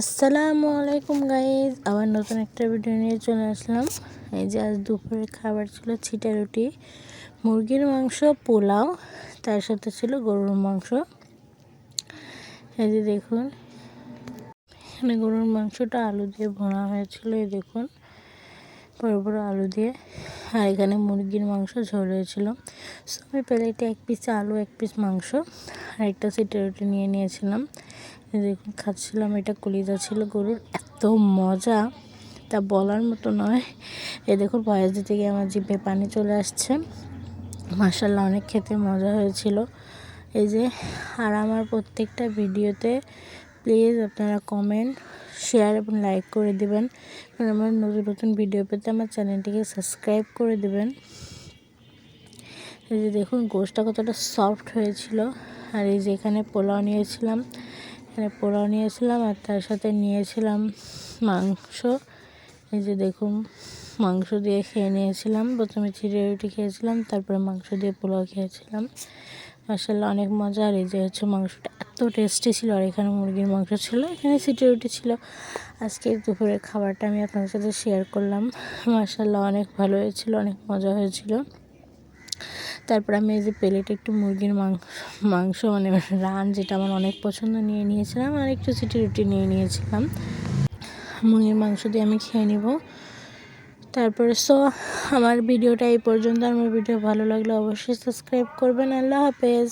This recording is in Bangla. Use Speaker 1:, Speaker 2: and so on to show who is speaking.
Speaker 1: আসসালামু আলাইকুম গাইজ আবার নতুন একটা ভিডিও নিয়ে চলে আসলাম। এই যে আজ দুপুরের খাবার ছিল ছিটা রুটি, মুরগির মাংস, পোলাও, তার সাথে ছিল গরুর মাংস। এই যে দেখুন, এখানে গরুর মাংসটা আলু দিয়ে ভরা হয়েছিল, এই দেখুন, বড় বড় আলু দিয়ে। আর এখানে মুরগির মাংস ঝোল হয়েছিল। সো প্লেটে এক পিস আলু, এক পিস মাংস। আর একটা সিটে রুটি নিয়ে নিয়েছিলাম। দেখুন খাচ্ছিলাম, এটা কলিজা ছিল গরুর, এত মজা। তা বলার মতো নয়। এ দেখুন বয়স দিতে গিয়ে আমার জিভে পানি চলে আসছে। মার্শাল্লাহ অনেক খেতে মজা হয়েছিল। এই যে, আর আমার প্রত্যেকটা ভিডিওতে প্লিজ আপনারা কমেন্ট শেয়ার এবং লাইক করে দিবেন। কারণ আমার নতুন নতুন ভিডিও পেতে আমার চ্যানেলটিকে সাবস্ক্রাইব করে দেবেন। এই যে দেখুন, গোশটা কতটা সফট হয়েছিল। আর এই যে এখানে পোলাও নিয়েছিলাম। এখানে পোলাও নিয়েছিলাম আর তার সাথে নিয়েছিলাম মাংস। এই যে দেখুন, মাংস দিয়ে খেয়ে নিয়েছিলাম। প্রথমে চিড়ে রুটি খেয়েছিলাম, তারপরে মাংস দিয়ে পোলাও খেয়েছিলাম। মাসাল্লাহ অনেক মজা। আর এই যে হচ্ছে মাংসটা এত টেস্টি ছিল, আর এখানে মুরগির মাংস ছিল, এখানে সিটি রুটি ছিল। আজকে দুপুরের খাবারটা আমি আপনার সাথে শেয়ার করলাম। মাসাল্লাহ অনেক ভালো হয়েছিল, অনেক মজা হয়েছিল। তারপর আমি এই যে প্লেটে একটু মুরগির মাংস মানে রান যেটা আমার অনেক পছন্দ নিয়ে নিয়েছিলাম আর একটু সিটি রুটি নিয়ে নিয়েছিলাম। মুরগির মাংস দিয়ে আমি খেয়ে নিব। তারপরে সো, আমার ভিডিওটা এই পর্যন্ত। আমার ভিডিও ভালো লাগলে অবশ্যই সাবস্ক্রাইব করবেন। আল্লাহ হাফেজ।